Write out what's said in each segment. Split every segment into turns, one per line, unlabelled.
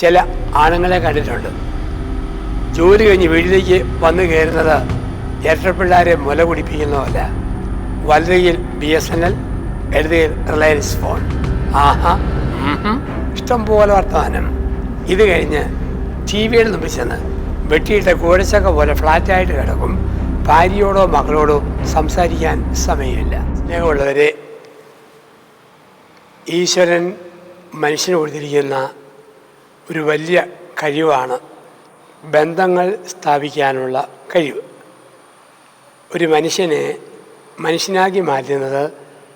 ചില ആണുങ്ങളെ കണ്ടിട്ടുണ്ട്. ജോലി കഴിഞ്ഞ് വീട്ടിലേക്ക് വന്നു കയറുന്നത് ഇരട്ടപ്പിള്ളാരെ മുല കുടിപ്പിക്കുന്നതല്ല വലുതയിൽ ബി എസ് എൻ എൽ എഴുതിയിൽ റിലയൻസ് ഫോൺ. ആഹാ. ഉംഹും, ഇഷ്ടം പോലെ വർത്തമാനം. ഇത് കഴിഞ്ഞ് ടി വിയിൽ നിന്ന് ചെന്ന് വെട്ടിയിട്ട കൂടച്ചക്ക പോലെ ഫ്ലാറ്റായിട്ട് കിടക്കും. ഭാര്യയോടോ മകളോടോ സംസാരിക്കാൻ സമയമില്ല. സ്നേഹമുള്ളവരെ ഈശ്വരൻ മനുഷ്യന് കൊടുത്തിരിക്കുന്ന ഒരു വലിയ കഴിവാണ് ബന്ധങ്ങൾ സ്ഥാപിക്കാനുള്ള കഴിവ്. ഒരു മനുഷ്യനെ മനുഷ്യനാക്കി മാറ്റുന്നത്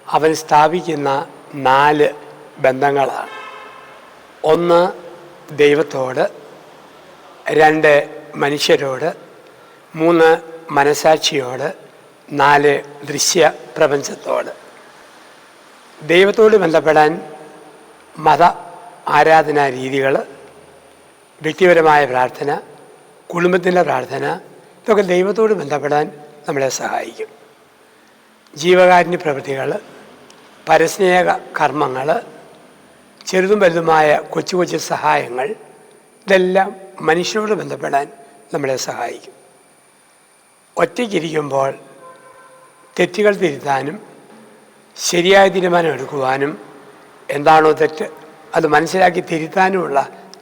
അവൻ സ്ഥാപിക്കുന്ന നാല് ബന്ധങ്ങളാണ്. ഒന്ന് ദൈവത്തോട് രണ്ട് മനുഷ്യരോട് മൂന്ന് മനസാക്ഷിയോട് നാല് ദൃശ്യ പ്രപഞ്ചത്തോട്. ദൈവത്തോട് ബന്ധപ്പെടാൻ മത ആരാധനാ രീതികൾ വ്യക്തിപരമായ പ്രാർത്ഥന കുടുംബത്തിന്റെ പ്രാർത്ഥന ഇതൊക്കെ ദൈവത്തോട് ബന്ധപ്പെടാൻ നമ്മളെ സഹായിക്കും. ജീവകാരുണ്യ പ്രവൃത്തികൾ പരസ്നേഹ കർമ്മങ്ങൾ ചെറുതും വലുതുമായ കൊച്ചു കൊച്ചു സഹായങ്ങൾ ഇതെല്ലാം മനുഷ്യരോട് ബന്ധപ്പെടാൻ നമ്മളെ സഹായിക്കും. ഒറ്റയ്ക്കിരിക്കുമ്പോൾ തെറ്റുകൾ തിരുത്താനും ശരിയായ തീരുമാനം എടുക്കുവാനും എന്താണോ തെറ്റ് അത് മനസ്സിലാക്കി തിരുത്താനുമുള്ള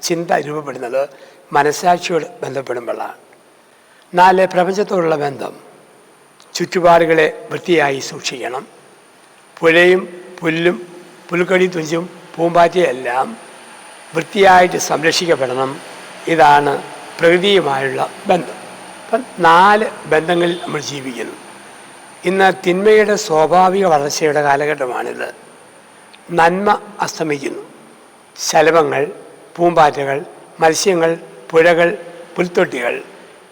ചിന്ത രൂപപ്പെടുന്നത് മനസ്സാക്ഷിയോട് ബന്ധപ്പെടുമ്പോഴാണ്. നാല് പ്രപഞ്ചത്തോടുള്ള ബന്ധം. ചുറ്റുപാടുകളെ വൃത്തിയായി സൂക്ഷിക്കണം. പുഴയും പുല്ലും പുൽക്കടി തുഞ്ചും പൂമ്പാറ്റയെല്ലാം വൃത്തിയായിട്ട് സംരക്ഷിക്കപ്പെടണം. ഇതാണ് പ്രകൃതിയുമായുള്ള ബന്ധം. അപ്പം നാല് ബന്ധങ്ങളിൽ നമ്മൾ ജീവിക്കുന്നു. ഇന്ന് തിന്മയുടെ സ്വാഭാവിക വളർച്ചയുടെ കാലഘട്ടമാണിത്. നന്മ അസ്തമിക്കുന്നു. ശലഭങ്ങൾ പൂമ്പാറ്റകൾ മത്സ്യങ്ങൾ പുഴകൾ പുൽത്തൊട്ടികൾ.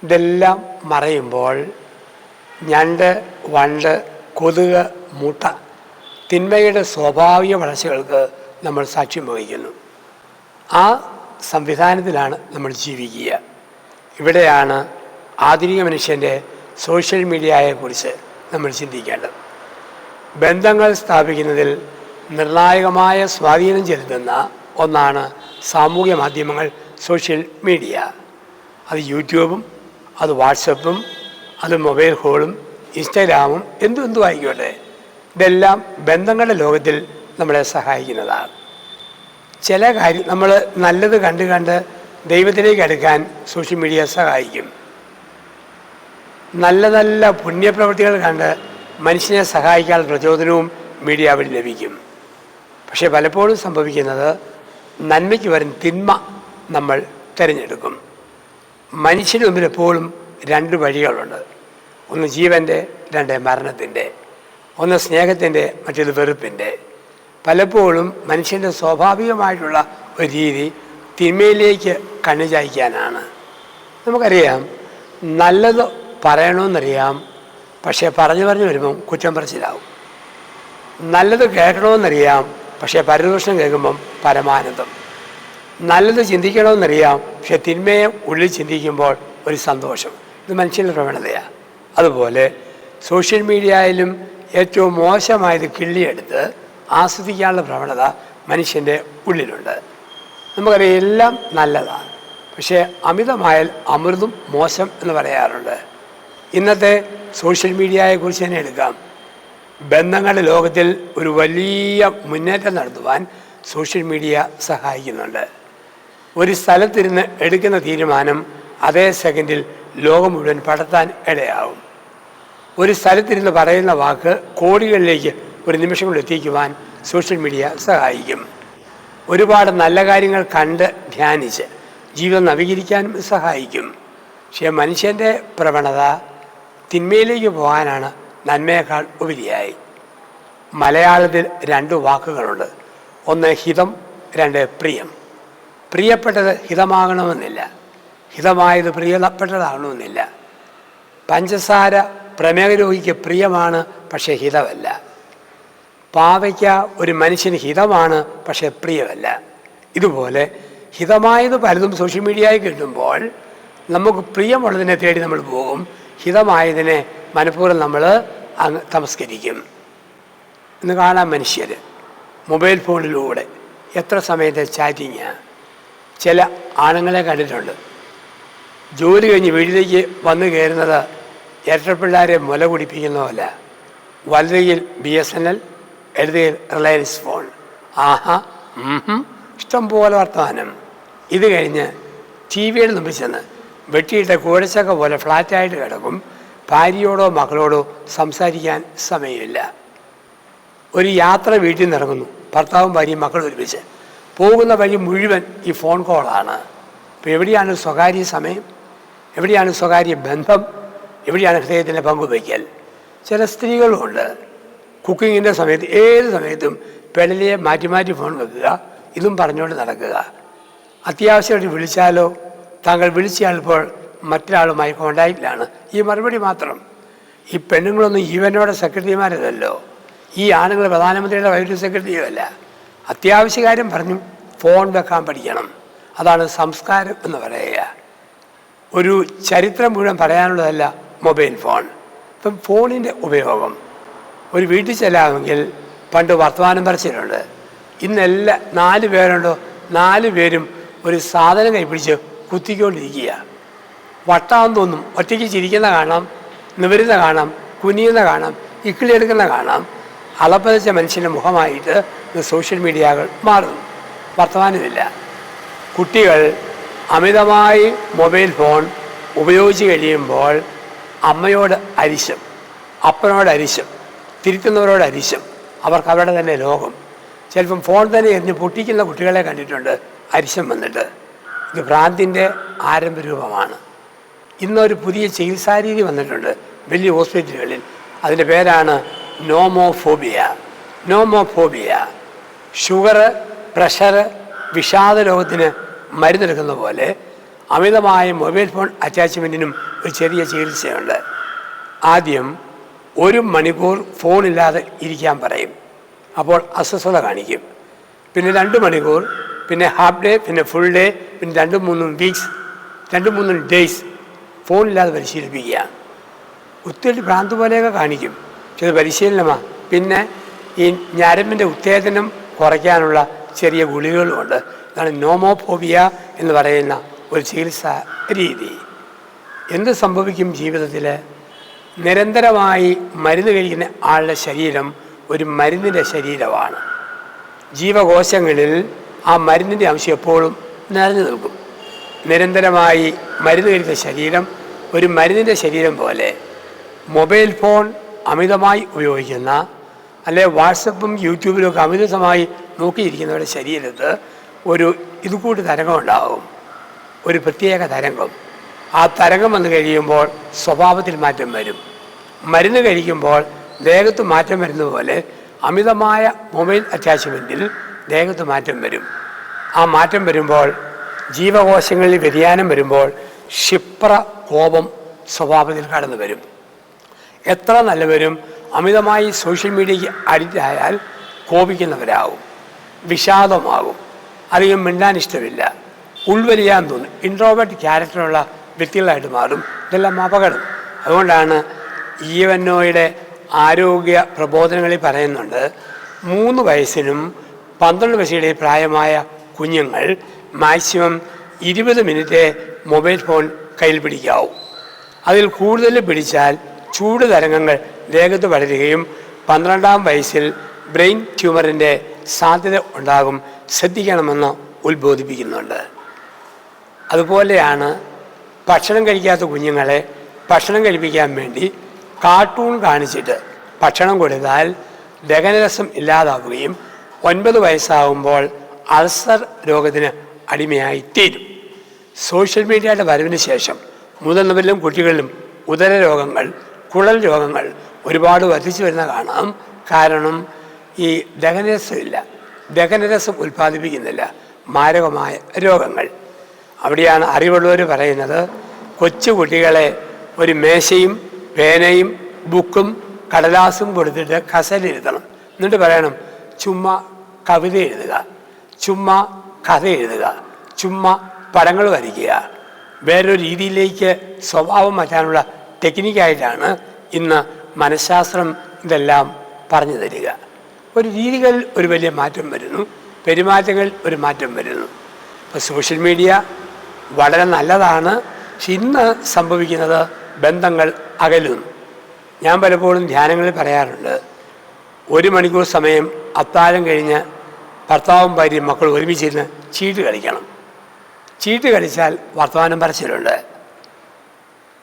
ഇതെല്ലാം മറയുമ്പോൾ ഞണ്ട് വണ്ട് കൊതുക് മുട്ട തിന്മയുടെ സ്വാഭാവിക വളർച്ചകൾക്ക് നമ്മൾ സാക്ഷ്യം വഹിക്കുന്നു. ആ സംവിധാനത്തിലാണ് നമ്മൾ ജീവിക്കുക. ഇവിടെയാണ് ആധുനിക മനുഷ്യന്റെ സോഷ്യൽ മീഡിയയെക്കുറിച്ച് നമ്മൾ ചിന്തിക്കേണ്ടത്. ബന്ധങ്ങൾ സ്ഥാപിക്കുന്നതിൽ നിർണായകമായ സ്വാധീനം ചെലുത്തുന്ന ഒന്നാണ് സാമൂഹ്യ മാധ്യമങ്ങൾ സോഷ്യൽ മീഡിയ അത് യൂട്യൂബും അത് വാട്സപ്പും അത് മൊബൈൽ ഫോണും ഇൻസ്റ്റാഗ്രാമും എന്തും എന്തും ആയിക്കോട്ടെ. ഇതെല്ലാം ബന്ധങ്ങളുടെ ലോകത്തിൽ നമ്മളെ സഹായിക്കുന്നതാണ്. ചില കാര്യം നമ്മൾ നല്ലത് കണ്ട് കണ്ട് ദൈവത്തിലേക്ക് അടുക്കാൻ സോഷ്യൽ മീഡിയ സഹായിക്കും. നല്ല നല്ല പുണ്യപ്രവൃത്തികൾ കണ്ട് മനുഷ്യനെ സഹായിക്കാനുള്ള പ്രചോദനവും മീഡിയ വഴി ലഭിക്കും. പക്ഷേ പലപ്പോഴും സംഭവിക്കുന്നത് നന്മയ്ക്ക് വരും തിന്മ നമ്മൾ തിരഞ്ഞെടുക്കും. മനുഷ്യന് മുമ്പിൽ എപ്പോഴും രണ്ട് വഴികളുണ്ട്. ഒന്ന് ജീവന്റെ രണ്ട് മരണത്തിന്റെ ഒന്ന് സ്നേഹത്തിന്റെ മറ്റേത് വെറുപ്പിന്റെ പലപ്പോഴും മനുഷ്യന്റെ സ്വാഭാവികമായിട്ടുള്ള ഒരു രീതി തിന്മയിലേക്ക് കണ്ണു ചായ്ക്കാനാണ്. നമുക്കറിയാം നല്ലത് പറയണമെന്നറിയാം പക്ഷേ പറഞ്ഞു പറഞ്ഞു വരുമ്പം കുറ്റം പറച്ചിലാവും. നല്ലത് കേൾക്കണമെന്നറിയാം പക്ഷേ പരദൂഷണം കേൾക്കുമ്പം പരമാനന്ദം. നല്ലത് ചിന്തിക്കണമെന്നറിയാം പക്ഷെ തിന്മയെ ഉള്ളിൽ ചിന്തിക്കുമ്പോൾ ഒരു സന്തോഷം. ഇത് മനുഷ്യന്റെ പ്രവണതയാണ് അതുപോലെ സോഷ്യൽ മീഡിയയിലും ഏറ്റവും മോശമായത് കിള്ളിയെടുത്ത് ആസ്വദിക്കാനുള്ള പ്രവണത മനുഷ്യന്റെ ഉള്ളിലുണ്ട്. നമുക്കറിയാം എല്ലാം നല്ലതാണ്. പക്ഷേ അമിതമായാൽ അമൃതും മോശം എന്ന് പറയാറുണ്ട്. ഇന്നത്തെ സോഷ്യൽ മീഡിയയെക്കുറിച്ച് തന്നെ എടുക്കാം. ബന്ധങ്ങളുടെ ലോകത്തിൽ ഒരു വലിയ മുന്നേറ്റം നടത്തുവാൻ സോഷ്യൽ മീഡിയ സഹായിക്കുന്നുണ്ട്. ഒരു സ്ഥലത്തിരുന്ന് എടുക്കുന്ന തീരുമാനം അതേ സെക്കൻഡിൽ ലോകം മുഴുവൻ പടർത്താൻ ഇടയാവും. ഒരു സ്ഥലത്തിരുന്ന് പറയുന്ന വാക്ക് കോടികളിലേക്ക് ഒരു നിമിഷം കൊണ്ട് എത്തിക്കുവാൻ സോഷ്യൽ മീഡിയ സഹായിക്കും. ഒരുപാട് നല്ല കാര്യങ്ങൾ കണ്ട് ധ്യാനിച്ച് ജീവിതം നവീകരിക്കാനും സഹായിക്കും. പക്ഷേ മനുഷ്യന്റെ പ്രവണത തിന്മയിലേക്ക് പോകാനാണ് നന്മയേക്കാൾ ഉപരിയായി. മലയാളത്തിൽ രണ്ട് വാക്കുകളുണ്ട്. ഒന്ന് ഹിതം രണ്ട് പ്രിയം. പ്രിയപ്പെട്ടത് ഹിതമാകണമെന്നില്ല. ഹിതമായത് പ്രിയപ്പെട്ടതാകണമെന്നില്ല. പഞ്ചസാര പ്രമേഹ രോഗിക്ക് പ്രിയമാണ് പക്ഷേ ഹിതമല്ല. പാവയ്ക്ക ഒരു മനുഷ്യന് ഹിതമാണ് പക്ഷേ പ്രിയമല്ല. ഇതുപോലെ ഹിതമായത് പലതും സോഷ്യൽ മീഡിയയിൽ കിട്ടുമ്പോൾ നമുക്ക് പ്രിയമുള്ളതിനെ തേടി നമ്മൾ പോകും. ഹിതമായതിനെ മനഃപൂർവം നമ്മൾ അങ്ങ് തമസ്കരിക്കും. ഇന്ന് കാണാൻ മനുഷ്യർ മൊബൈൽ ഫോണിലൂടെ എത്ര സമയത്തെ ചാറ്റിങ്. ചില ആണുങ്ങളെ കണ്ടിട്ടുണ്ട്. ജോലി കഴിഞ്ഞ് വീട്ടിലേക്ക് വന്നു കയറുന്നത് ഇരട്ടപ്പിള്ളാരെ മുല കുടിപ്പിക്കുന്നതല്ല വലതയിൽ ബി എസ് എൻ എൽ ഇടതയിൽ റിലയൻസ് ഫോൺ. ആഹാ ഇഷ്ടം ഇഷ്ടംപോലെ വർത്തമാനം. ഇത് കഴിഞ്ഞ് ടി വിയുടെ മുമ്പിൽ ചെന്ന് വെട്ടിയിട്ട കൂടച്ചക്ക പോലെ ഫ്ലാറ്റായിട്ട് കിടക്കും. ഭാര്യയോടോ മക്കളോടോ സംസാരിക്കാൻ സമയമില്ല. ഒരു യാത്ര വീട്ടിൽ നിന്ന് ഇറങ്ങുന്നു ഭർത്താവും ഭാര്യയും മക്കളും ഒരുമിച്ച്. പോകുന്ന വഴി മുഴുവൻ ഈ ഫോൺ കോളാണ് ഇപ്പോൾ എവിടെയാണ് സ്വകാര്യ സമയം? എവിടെയാണ് സ്വകാര്യ ബന്ധം? എവിടെയാണ് ഹൃദയത്തിന്റെ പങ്കുവയ്ക്കൽ ചില സ്ത്രീകളുണ്ട്. കുക്കിങ്ങിന്റെ സമയത്ത് ഏത് സമയത്തും പെടലിയെ മാറ്റി മാറ്റി ഫോൺ വെക്കുക ഇതും പറഞ്ഞുകൊണ്ട് നടക്കുക. അത്യാവശ്യമായിട്ട് വിളിച്ചാലോ? താങ്കൾ വിളിച്ചയാളിപ്പോൾ മറ്റൊരാളുമായി കോണ്ടാക്റ്റിലാണ്. ഈ മറുപടി മാത്രം. ഈ പെണ്ണുങ്ങളൊന്നും ഈവനോടെ സെക്രട്ടറിമാരല്ലല്ലോ. ഈ ആണുങ്ങൾ പ്രധാനമന്ത്രിയുടെ വൈദ്യുതി സെക്രട്ടറിയോ അല്ല അത്യാവശ്യ കാര്യം പറഞ്ഞു ഫോൺ വെക്കാൻ പഠിക്കണം. അതാണ് സംസ്കാരം എന്ന് പറയുക. ഒരു ചരിത്രം മുഴുവൻ പറയാനുള്ളതല്ല മൊബൈൽ ഫോൺ. ഇപ്പം ഫോണിന്റെ ഉപയോഗം. ഒരു വീട്ടിൽ ചെല്ലാമെങ്കിൽ പണ്ട് വർത്തമാനം പറിച്ചിട്ടുണ്ട് ഇന്നെല്ലാം നാല് പേരുണ്ടോ? നാല് പേരും ഒരു സാധനം കൈപ്പിടിച്ച് കുത്തിക്കൊണ്ടിരിക്കുക. വട്ടാന്ന് തോന്നും. ഒറ്റയ്ക്ക് ചിരിക്കുന്ന കാണാം നിവരുന്ന കാണാം കുനിയുന്ന കാണാം ഇക്കിളിയെടുക്കുന്ന കാണാം. അളപ്പതച്ച മനുഷ്യന്റെ മുഖമായിട്ട് സോഷ്യൽ മീഡിയകൾ മാറുന്നു. വർത്തമാനമില്ല. കുട്ടികൾ അമിതമായി മൊബൈൽ ഫോൺ ഉപയോഗിച്ച് കഴിയുമ്പോൾ അമ്മയോട് അരിശം അപ്പനോട് അരിശം തിരുത്തുന്നവരോട് അരിശം അവർക്ക് അവരുടെ തന്നെ ലോകം ചിലപ്പം ഫോൺ തന്നെ എറിഞ്ഞ് പൊട്ടിക്കുന്ന കുട്ടികളെ കണ്ടിട്ടുണ്ട് അരിശം വന്നിട്ട്. ഇത് ഭ്രാന്തിന്റെ ആരംഭ രൂപമാണ് ഇന്നൊരു പുതിയ ചികിത്സാ രീതി വന്നിട്ടുണ്ട് വലിയ ഹോസ്പിറ്റലുകളിൽ. അതിന്റെ പേരാണ് നോമോഫോബിയ. നോമോഫോബിയ. ഷുഗർ പ്രഷർ വിഷാദ രോഗത്തിന് മരുന്നെടുക്കുന്ന പോലെ അമിതമായ മൊബൈൽ ഫോൺ അറ്റാച്ച്മെന്റിനും ഒരു ചെറിയ ചികിത്സയുണ്ട്. ആദ്യം ഒരു മണിക്കൂർ ഫോണില്ലാതെ ഇരിക്കാൻ പറയും. അപ്പോൾ അസ്വസ്ഥത കാണിക്കും. പിന്നെ രണ്ട് മണിക്കൂർ പിന്നെ ഹാഫ് ഡേ പിന്നെ ഫുൾ ഡേ പിന്നെ രണ്ടും മൂന്നും വീക്സ് രണ്ടും മൂന്നും ഡേയ്സ് ഫോണില്ലാതെ പരിശീലിപ്പിക്കുക. ഒത്തിരി ഭ്രാന്ത് പോലെയൊക്കെ കാണിക്കും. ഇത് പരിശീലനമാണ് പിന്നെ ഈ ഞരമ്പിന്റെ ഉത്തേജനം കുറയ്ക്കാനുള്ള ചെറിയ ഗുളികകളുമുണ്ട്. അതാണ് നോമോഫോബിയ എന്ന് പറയുന്ന ഒരു ചികിത്സാ രീതി. എന്ത് സംഭവിക്കും ജീവിതത്തിൽ നിരന്തരമായി മരുന്ന് കഴിക്കുന്ന ആളുടെ ശരീരം ഒരു മരുന്നിന്റെ ശരീരമാണ്. ജീവകോശങ്ങളിൽ ആ മരുന്നിന്റെ അംശം എപ്പോഴും നിറഞ്ഞു നിൽക്കും. നിരന്തരമായി മരുന്ന് കഴിക്കുന്ന ശരീരം ഒരു മരുന്നിന്റെ ശരീരം പോലെ മൊബൈൽ ഫോൺ അമിതമായി ഉപയോഗിക്കുന്ന അല്ലെ വാട്സപ്പും യൂട്യൂബിലും ഒക്കെ അമിതമായി നോക്കിയിരിക്കുന്നവരുടെ ശരീരത്ത് ഒരു ഇതുകൂടി തരംഗം ഉണ്ടാകും ഒരു പ്രത്യേക തരംഗം. ആ തരംഗം വന്നു കഴിയുമ്പോൾ സ്വഭാവത്തിൽ മാറ്റം വരും. മരുന്ന് കഴിക്കുമ്പോൾ ദേഹത്ത് മാറ്റം വരുന്നത് പോലെ അമിതമായ മൊബൈൽ അറ്റാച്ച്മെന്റിൽ ദേഹത്ത് മാറ്റം വരും. ആ മാറ്റം വരുമ്പോൾ ജീവകോശങ്ങളിൽ വ്യതിയാനം വരുമ്പോൾ ക്ഷിപ്ര കോപം സ്വഭാവത്തിൽ കടന്നു വരും. എത്ര നല്ലവരും അമിതമായി സോഷ്യൽ മീഡിയയ്ക്ക് അഡിക്റ്റ് ആയാൽ കോപിക്കുന്നവരാകും വിഷാദമാകും അധികം മിണ്ടാൻ ഇഷ്ടമില്ല. ഉൾവലിയാൻ തോന്നും. ഇൻട്രോവേർട്ട് ക്യാരക്ടറുള്ള വ്യക്തികളായിട്ട് മാറും. ഇതെല്ലാം അപകടം. അതുകൊണ്ടാണ് ഇവനോയുടെ ആരോഗ്യ പ്രബോധനങ്ങളിൽ പറയുന്നുണ്ട് മൂന്ന് വയസ്സിനും പന്ത്രണ്ട് വയസ്സിലെ പ്രായമായ കുഞ്ഞുങ്ങൾ മാക്സിമം ഇരുപത് മിനിറ്റ് മൊബൈൽ ഫോൺ കയ്യിൽ പിടിക്കാവൂ. അതിൽ കൂടുതൽ പിടിച്ചാൽ ചൂട് തരംഗങ്ങൾ വേഗത്ത് വളരുകയും പന്ത്രണ്ടാം വയസ്സിൽ ബ്രെയിൻ ട്യൂമറിന്റെ സാധ്യത ഉണ്ടാകും. ശ്രദ്ധിക്കണമെന്ന് ഉത്ബോധിപ്പിക്കുന്നുണ്ട്. അതുപോലെയാണ് ഭക്ഷണം കഴിക്കാത്ത കുഞ്ഞുങ്ങളെ ഭക്ഷണം കഴിപ്പിക്കാൻ വേണ്ടി കാർട്ടൂൺ കാണിച്ചിട്ട് ഭക്ഷണം കൊടുത്താൽ ദഹനരസം ഇല്ലാതാവുകയും ഒൻപത് വയസ്സാകുമ്പോൾ അൾസർ രോഗത്തിന് അടിമയായി തീരും സോഷ്യൽ മീഡിയയുടെ വരവിന് ശേഷം മുതിർന്നവരിലും കുട്ടികളിലും ഉദര രോഗങ്ങൾ കുഴൽ രോഗങ്ങൾ ഒരുപാട് വർദ്ധിച്ചു വരുന്ന കാണാം. കാരണം ഈ ദഹനരസമില്ല. ദഹനരസം ഉൽപ്പാദിപ്പിക്കുന്നില്ല. മാരകമായ രോഗങ്ങൾ. അവിടെയാണ് അറിവുള്ളവർ പറയുന്നത് കൊച്ചു കുട്ടികളെ ഒരു മേശയും പേനയും ബുക്കും കടലാസും കൊടുത്തിട്ട് കസലിരുത്തണം എന്നിട്ട് പറയണം ചുമ്മാ കവിത എഴുതുക. ചുമ്മാ കഥ എഴുതുക. ചുമ്മാ പടങ്ങൾ വരയ്ക്കുക. വേറൊരു രീതിയിലേക്ക് സ്വഭാവം മാറ്റാനുള്ള ടെക്നിക്കായിട്ടാണ് ഇന്ന് മനഃശാസ്ത്രം ഇതെല്ലാം പറഞ്ഞു തരിക. ഒരു രീതികളിൽ ഒരു വലിയ മാറ്റം വരുന്നു. പെരുമാറ്റങ്ങൾ ഒരു മാറ്റം വരുന്നു. ഇപ്പോൾ സോഷ്യൽ മീഡിയ വളരെ നല്ലതാണ്. പക്ഷെ ഇന്ന് സംഭവിക്കുന്നത് ബന്ധങ്ങൾ അകലുന്നു ഞാൻ പലപ്പോഴും ധ്യാനങ്ങളിൽ പറയാറുണ്ട്. ഒരു മണിക്കൂർ സമയം അത്താഴം കഴിഞ്ഞ് ഭർത്താവും ഭാര്യയും മക്കൾ ഒരുമിച്ചിരുന്ന് ചീട്ട് കളിക്കണം. ചീട്ട് കളിച്ചാൽ വർത്തമാനം പറച്ചിലുണ്ട്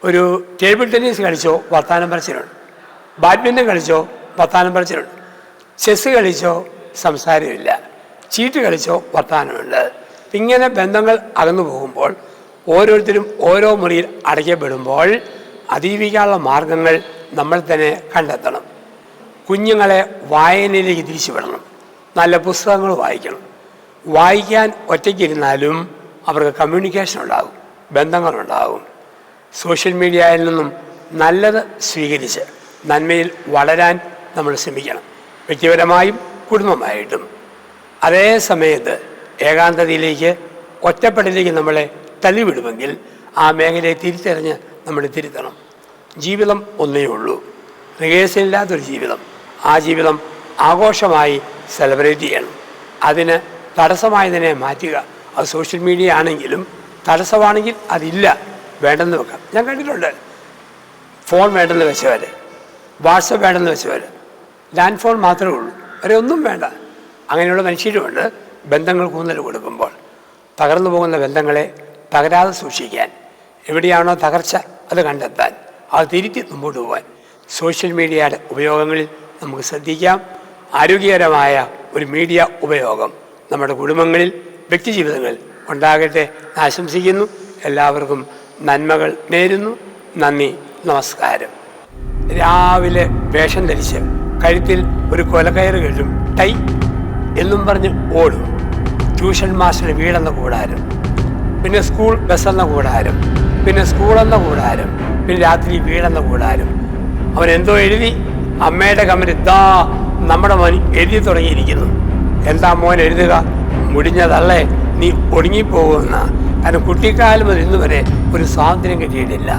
ഒരു ടേബിൾ ടെന്നീസ് കളിച്ചോ വർത്തമാനം പറച്ചിലുണ്ട് ബാഡ്മിന്റൺ കളിച്ചോ വർത്തമാനം പറച്ചിലുണ്ട് ചെസ്സ് കളിച്ചോ സംസാരമില്ല. ചീട്ട് കളിച്ചോ വർത്തമാനമുണ്ട്. ഇങ്ങനെ ബന്ധങ്ങൾ അകന്നു പോകുമ്പോൾ ഓരോരുത്തരും ഓരോ മുറിയിൽ അടയ്ക്കപ്പെടുമ്പോൾ അതിജീവിക്കാനുള്ള മാർഗങ്ങൾ നമ്മൾ തന്നെ കണ്ടെത്തണം. കുഞ്ഞുങ്ങളെ വായനയിലേക്ക് തിരിച്ചു വിടണം. നല്ല പുസ്തകങ്ങൾ വായിക്കണം. വായിക്കാൻ ഒറ്റയ്ക്കിരുന്നാലും അവർക്ക് കമ്മ്യൂണിക്കേഷൻ ഉണ്ടാകും ബന്ധങ്ങളുണ്ടാകും. സോഷ്യൽ മീഡിയയിൽ നിന്നും നല്ലത് സ്വീകരിച്ച് നന്മയിൽ വളരാൻ നമ്മൾ ശ്രമിക്കണം. വ്യക്തിപരമായും കുടുംബമായിട്ടും. അതേ സമയത്ത് ഏകാന്തതയിലേക്ക് ഒറ്റപ്പെടലേക്ക് നമ്മളെ തള്ളിവിടുമെങ്കിൽ ആ മേഖലയെ തിരിച്ചറിഞ്ഞ് നമ്മൾ തിരുത്തണം. ജീവിതം ഒന്നേ ഉള്ളൂ. റിഹേഴ്സലില്ലാത്തൊരു ജീവിതം. ആ ജീവിതം ആഘോഷമായി സെലിബ്രേറ്റ് ചെയ്യണം. അതിന് തടസ്സമായതിനെ മാറ്റുക. അത് സോഷ്യൽ മീഡിയ ആണെങ്കിലും തടസ്സമാണെങ്കിൽ അതില്ല. വേണ്ടെന്ന് വെക്കാം. ഞാൻ കണ്ടിട്ടുണ്ട്. ഫോൺ വേണ്ടെന്ന് വെച്ചവർ വാട്സപ്പ് വേണ്ടെന്ന് വെച്ചവർ ലാൻഡ് ഫോൺ മാത്രമേ ഉള്ളൂ. അവരെ ഒന്നും വേണ്ട. അങ്ങനെയുള്ള മനുഷ്യരുമുണ്ട്. ബന്ധങ്ങൾ കൂന്നൽ കൊടുക്കുമ്പോൾ. തകർന്നു പോകുന്ന ബന്ധങ്ങളെ തകരാതെ സൂക്ഷിക്കാൻ. എവിടെയാണോ തകർച്ച അത് കണ്ടെത്താൻ. അത് തിരുത്തി മുമ്പോട്ട് പോകാൻ സോഷ്യൽ മീഡിയയുടെ ഉപയോഗങ്ങളിൽ നമുക്ക് ശ്രദ്ധിക്കാം. ആരോഗ്യകരമായ ഒരു മീഡിയ ഉപയോഗം നമ്മുടെ കുടുംബങ്ങളിൽ വ്യക്തിജീവിതങ്ങളിൽ ഉണ്ടാകട്ടെ ആശംസിക്കുന്നു. എല്ലാവർക്കും നന്മകൾ നേരുന്നു. നന്ദി നമസ്കാരം. രാവിലെ വേഷം ധരിച്ച് കഴുത്തിൽ ഒരു കൊലക്കയറ് കെട്ടും ടൈ എന്നും പറഞ്ഞ് ഓടും. ട്യൂഷൻ മാസ്റ്റർ വീടെന്ന കൂടാരം പിന്നെ സ്കൂൾ ബസ് എന്ന കൂടാരം പിന്നെ സ്കൂൾ എന്ന കൂടാരം പിന്നെ രാത്രി വീടെന്ന കൂടാരം. അവൻ എന്തോ എഴുതി അമ്മയുടെ കമ്മൽ ഇതാ നമ്മുടെ മോൻ എഴുതി തുടങ്ങിയിരിക്കുന്നു. എന്താ മോൻ എഴുതുക? മുടിഞ്ഞതല്ലേ? നീ ഒടുങ്ങിപ്പോകുന്ന. കാരണം കുട്ടിക്കാലം മുതൽ ഇന്നുവരെ ഒരു സ്വാതന്ത്ര്യം കിട്ടിയിട്ടില്ല.